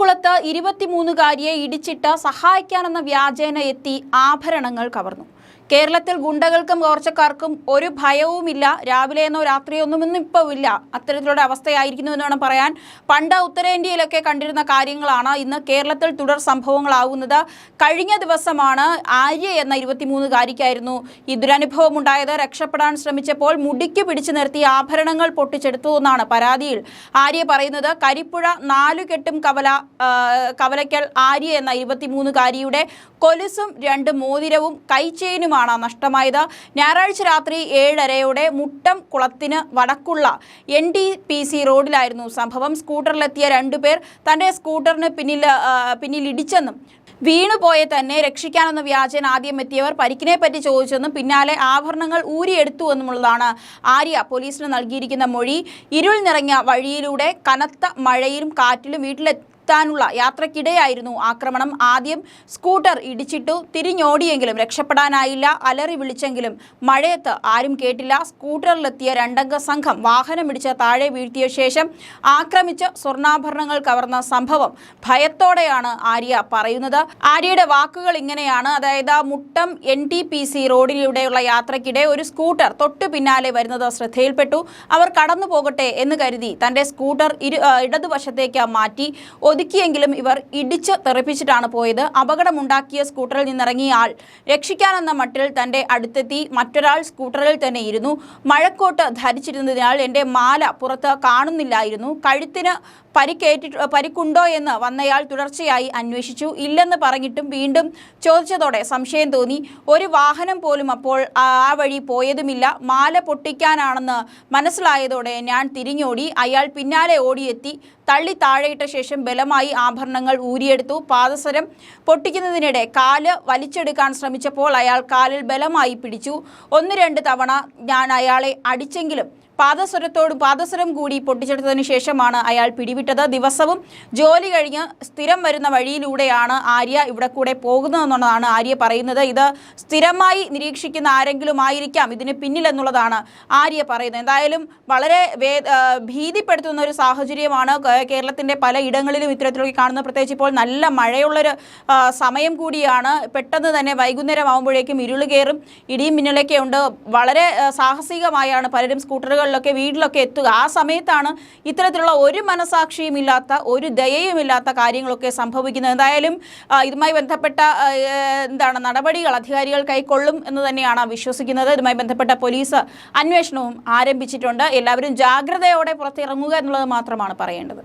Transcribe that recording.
കായംകുളത്ത് ഇരുപത്തിമൂന്നുകാരിയെ ഇടിച്ചിട്ട് സഹായിക്കാനെന്ന വ്യാജേന എത്തി ആഭരണങ്ങൾ കവർന്നു. കേരളത്തിൽ ഗുണ്ടകൾക്കും കോർച്ചക്കാർക്കും ഒരു ഭയവുമില്ല. രാവിലെയെന്നോ രാത്രിയൊന്നും ഇന്നും ഇപ്പോൾ ഇല്ല അത്തരത്തിലുള്ള അവസ്ഥയായിരിക്കുന്നു എന്ന് വേണം പറയാൻ. പണ്ട് ഉത്തരേന്ത്യയിലൊക്കെ കണ്ടിരുന്ന കാര്യങ്ങളാണ് ഇന്ന് കേരളത്തിൽ തുടർ സംഭവങ്ങളാവുന്നത്. കഴിഞ്ഞ ദിവസമാണ് ആര്യ എന്ന ഇരുപത്തിമൂന്നുകാരിക്കായിരുന്നു ഈ ദുരനുഭവം ഉണ്ടായത് രക്ഷപ്പെടാൻ ശ്രമിച്ചപ്പോൾ മുടിക്ക് പിടിച്ചു നിർത്തി ആഭരണങ്ങൾ പൊട്ടിച്ചെടുത്തു എന്നാണ് പരാതിയിൽ ആര്യ പറയുന്നത്. കരിപ്പുഴ നാലുകെട്ടും കവല കവലയ്ക്കൽ ആര്യ എന്ന ഇരുപത്തിമൂന്നുകാരിയുടെ കൊലുസും രണ്ട് മോതിരവും കൈച്ചെയിനുമാണ് നഷ്ടമായത്. ഞായറാഴ്ച രാത്രി ഏഴരയോടെ മുട്ടം കുളത്തിന് വടക്കുള്ള എൻ ഡി പി സി റോഡിലായിരുന്നു സംഭവം. സ്കൂട്ടറിലെത്തിയ രണ്ടുപേർ തന്റെ സ്കൂട്ടറിന് പിന്നിൽ പിന്നിലിടിച്ചെന്നും വീണുപോയെ തന്നെ രക്ഷിക്കാനെന്ന വ്യാജൻ ആദ്യം എത്തിയവർ പരിക്കിനെ പറ്റി ചോദിച്ചെന്നും പിന്നാലെ ആഭരണങ്ങൾ ഊരിയെടുത്തു എന്നുമുള്ളതാണ് ആര്യ പോലീസിന് നൽകിയിരിക്കുന്ന മൊഴി. ഇരുൾ നിറഞ്ഞ വഴിയിലൂടെ കനത്ത മഴയിലും കാറ്റിലും വീട്ടിലെത്തി എത്താനുള്ള യാത്രക്കിടെയായിരുന്നു ആക്രമണം. ആദ്യം സ്കൂട്ടർ ഇടിച്ചിട്ടു തിരിഞ്ഞോടിയെങ്കിലും രക്ഷപ്പെടാനായില്ല. അലറി വിളിച്ചെങ്കിലും മഴയത്ത് ആരും കേട്ടില്ല. സ്കൂട്ടറിലെത്തിയ രണ്ടംഗ സംഘം വാഹനം ഇടിച്ച് താഴെ വീഴ്ത്തിയ ശേഷം ആക്രമിച്ച് സ്വർണാഭരണങ്ങൾ കവർന്ന സംഭവം ഭയത്തോടെയാണ് ആര്യ പറയുന്നത്. ആര്യയുടെ വാക്കുകൾ ഇങ്ങനെയാണ്. അതായത് Muttom N T P C റോഡിലൂടെയുള്ള യാത്രക്കിടെ ഒരു സ്കൂട്ടർ തൊട്ടു പിന്നാലെ വരുന്നത് ശ്രദ്ധയിൽപ്പെട്ടു. അവർ കടന്നു പോകട്ടെ എന്ന് കരുതി തന്റെ സ്കൂട്ടർ ഇടതുവശത്തേക്ക് മാറ്റി. ഒതുക്കിയെങ്കിലും ഇവർ ഇടിച്ച് തെറിപ്പിച്ചിട്ടാണ് പോയത്. അപകടമുണ്ടാക്കിയ സ്കൂട്ടറിൽ നിന്നിറങ്ങിയ ആൾ രക്ഷിക്കാനെന്ന മട്ടിൽ തന്റെ അടുത്തെത്തി മറ്റൊരാൾ സ്കൂട്ടറിൽ തന്നെ ഇരുന്നു. മഴക്കോട്ട് ധരിച്ചിരുന്നതിനാൽ എന്റെ മാല പുറത്ത് കാണുന്നില്ലായിരുന്നു. കഴുത്തിന് പരിക്കേറ്റിട്ട് പരിക്കുണ്ടോ എന്ന് വന്നയാൾ തുടർച്ചയായി അന്വേഷിച്ചു. ഇല്ലെന്ന് പറഞ്ഞിട്ടും വീണ്ടും ചോദിച്ചതോടെ സംശയം തോന്നി. ഒരു വാഹനം പോലും അപ്പോൾ ആ വഴി പോയതുമില്ല. മാല പൊട്ടിക്കാനാണെന്ന് മനസ്സിലായതോടെ ഞാൻ തിരിഞ്ഞോടി. അയാൾ പിന്നാലെ ഓടിയെത്തി. തള്ളി താഴെയിട്ട ശേഷം ബലമായി ആഭരണങ്ങൾ ഊരിയെടുത്തു. പാദസരം പൊട്ടിക്കുന്നതിനിടെ കാൽ വലിച്ചെടുക്കാൻ ശ്രമിച്ചപ്പോൾ അയാൾ കാലിൽ ബലമായി പിടിച്ചു. ഒന്ന് രണ്ട് തവണ ഞാൻ അയാളെ അടിച്ചെങ്കിലും പാദസരത്തോടും പാദസ്വരം കൂടി പൊട്ടിച്ചെടുത്തതിനു ശേഷമാണ് അയാൾ പിടിവിട്ടത്. ദിവസവും ജോലി കഴിഞ്ഞ് സ്ഥിരം വരുന്ന വഴിയിലൂടെയാണ് ആര്യ ഇവിടെ കൂടെ പോകുന്നതെന്നുള്ളതാണ് ആര്യ പറയുന്നത്. ഇത് സ്ഥിരമായി നിരീക്ഷിക്കുന്ന ആരെങ്കിലും ആയിരിക്കാം. ഇതിന് പിന്നിലെന്നുള്ളതാണ് ആര്യ പറയുന്നത്. എന്തായാലും വളരെ ഭീതിപ്പെടുത്തുന്ന ഒരു സാഹചര്യമാണ് കേരളത്തിന്റെ പല ഇടങ്ങളിലും ഇത്തരത്തിലൊക്കെ കാണുന്നത്. പ്രത്യേകിച്ച് ഇപ്പോൾ നല്ല മഴയുള്ളൊരു സമയം കൂടിയാണ്. പെട്ടെന്ന് തന്നെ വൈകുന്നേരം ആകുമ്പോഴേക്കും ഇരുൾ കയറും. ഇടിയും മിന്നലൊക്കെ ഉണ്ട്. വളരെ സാഹസികമായാണ് പലരും സ്കൂട്ടറുകളിലൊക്കെ വീട്ടിലൊക്കെ എത്തുക. ആ സമയത്താണ് ഇത്തരത്തിലുള്ള ഒരു മനസാക്ഷിയും ഇല്ലാത്ത ഒരു ദയയുമില്ലാത്ത കാര്യങ്ങളൊക്കെ സംഭവിക്കുന്നത്. എന്തായാലും ഇതുമായി ബന്ധപ്പെട്ട എന്താണ് നടപടികൾ അധികാരികൾ കൈക്കൊള്ളും എന്ന് തന്നെയാണ് വിശ്വസിക്കുന്നത്. ഇതുമായി ബന്ധപ്പെട്ട പോലീസ് അന്വേഷണവും ആരംഭിച്ചിട്ടുണ്ട്. എല്ലാവരും ജാഗ്രതയോടെ പുറത്തിറങ്ങുക എന്നുള്ളത് മാത്രമാണ് പറയേണ്ടത്.